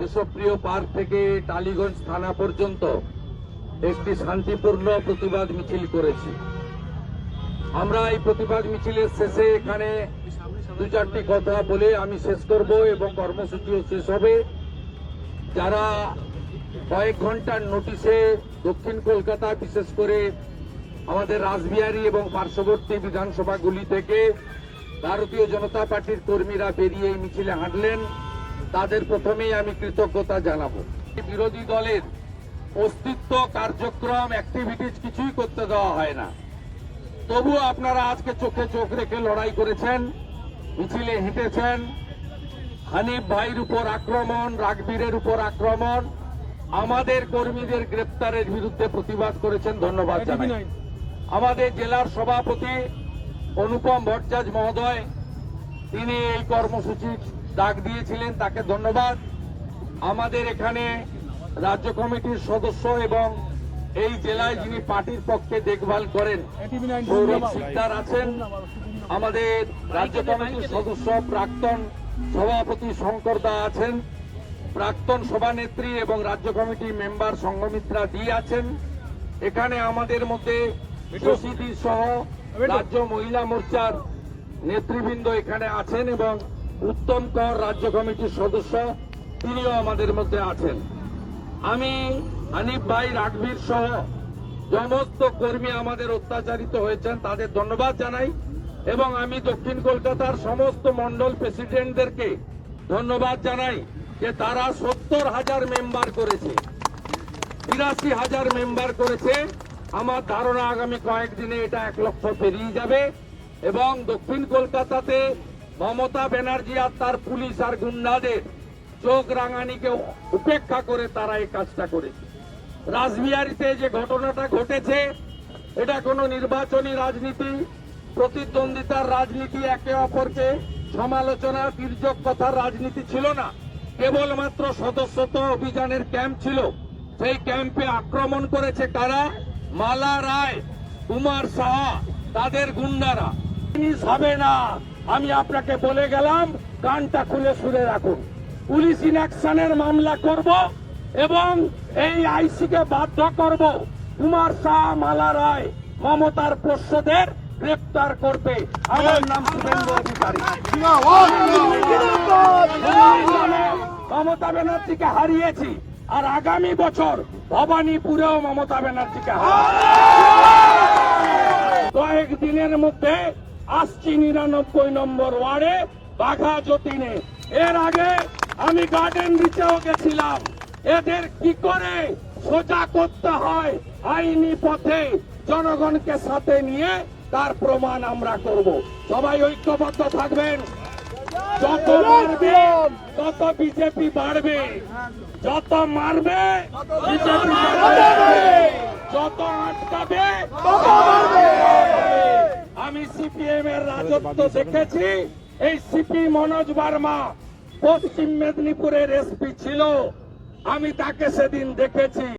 দেশপ্রিয় park থেকে টালিগঞ্জ থানা পর্যন্ত একটি শান্তিপূর্ণ প্রতিবাদ মিছিল করেছি। আমরা এই প্রতিবাদ মিছিলের শেষে এখানে দু চারটি কথা বলে আমি শেষ করব এবং কর্মসূচিও শেষ হবে। যারা কয়েক ঘণ্টার নোটিশে দক্ষিণ কলকাতা, বিশেষ করে আমাদের রাসবিহারী এবং পার্শ্ববর্তী বিধানসভাগুলি থেকে ভারতীয় জনতা পার্টির কর্মীরা বেরিয়ে মিছিলে হাঁটলেন। তাদের প্রথমেই আমি কৃতজ্ঞতা জানাব। বিরোধী দলের অস্তিত্ব কার্যক্রম অ্যাক্টিভিটিস কিছুই করতে দেওয়া হয় না। তবুও আপনারা আজকে চোখে চোখ রেখে লড়াই করেছেন মিছিলে হেঁটেছেন। হানিফ ভাইয়ের উপর আক্রমণ রাগবীরের উপর আক্রমণ আমাদের কর্মীদের গ্রেপ্তারের বিরুদ্ধে প্রতিবাদ করেছেন ধন্যবাদ জানাই। আমাদের জেলার সভাপতি অনুপম ভট্টাচার্য মহোদয় তিনি এই কর্মসূচির ডাক দিয়েছিলেন তাকে ধন্যবাদ। আমাদের এখানে রাজ্য কমিটির সদস্য এবং এই জেলায় যিনি পার্টির পক্ষে দেখভাল করেন সৌরভ সিকদার আছেন। আমাদের রাজ্য কমিটির সদস্য প্রাক্তন সভাপতি শঙ্কর দা আছেন। প্রাক্তন সভানেত্রী এবং রাজ্য কমিটির মেম্বার সংঘমিত্রা দি আছেন। এখানে আমাদের মধ্যে সহ রাজ্য মহিলা মোর্চার নেতৃবৃন্দ এখানে আছেন এবং উত্তম কর রাজ্য কমিটির সদস্য তিনিও আমাদের মধ্যে আছেন। আমি হানিফ ভাই রাঘবীর সহ সমস্ত কর্মী আমাদের অত্যাচারিত হয়েছেন, তাদের ধন্যবাদ জানাই এবং আমি দক্ষিণ কলকাতার সমস্ত মন্ডল প্রেসিডেন্টদেরকে ধন্যবাদ জানাই যে তারা সত্তর হাজার মেম্বার করেছে তিরাশি হাজার মেম্বার করেছে। আমার ধারণা আগামী কয়েকদিনে এটা এক লক্ষ পেরিয়ে যাবে। এবং দক্ষিণ কলকাতাতে মমতা ব্যানার্জি আর তার পুলিশ আর গুন্ডাদের চোখ রাঙানিকে উপেক্ষা করে তারা এই কাজটা করেছে। রাসবিহারীতে যে ঘটনাটা ঘটেছে, এটা কোনো নির্বাচনী রাজনীতি, প্রতিদ্বন্দ্বিতার রাজনীতি, একে অপরকে সমালোচনা তির্যক কথার রাজনীতি ছিল না। কেবলমাত্র সদস্যত অভিযানের ক্যাম্প ছিল। সেই ক্যাম্পে আক্রমণ করেছে কারা? মালা রায়, কুমার সাহা, তাদের গুন্ডারা। জিনিস হবে না। আমি আপনাকে বলে গেলাম, কানটা খুলে শুনে রাখুন। পুলিশ ইনঅ্যাকশনের মামলা করব এবং এই আইসিকে বাধ্য করব। কুমার শাহ মালা রায় মমতার পোষ্যদের গ্রেপ্তার করবে আমার নাম শুভেন্দু অধিকারী। মমতা ব্যানার্জিকে হারিয়েছি আর আগামী বছর ভবানীপুরেও মমতা ব্যানার্জিকে কয়েক দিনের মধ্যে আসছি নিরানব্বই নম্বর ওয়ার্ডে বাঘা যতীনে। এর আগে আমি গার্ডেন রিচেও গেছিলাম এদের কি করে সোজা করতে হয় আইনি পথে? জনগণকে সাথে নিয়ে তার প্রমাণ আমরা করব। সবাই ঐক্যবদ্ধ থাকবেন? যত মারবে তত বিজেপি বাড়বে। যত মারবে বিজেপি যত আটকাবে তত বাড়বে। আমি সিপিএম এর রাজত্ব দেখেছি। এই সিপি মনোজ বার্মা পশ্চিম মেদিনীপুরের এসপি ছিল। আমি তাকে সেদিন দেখেছি।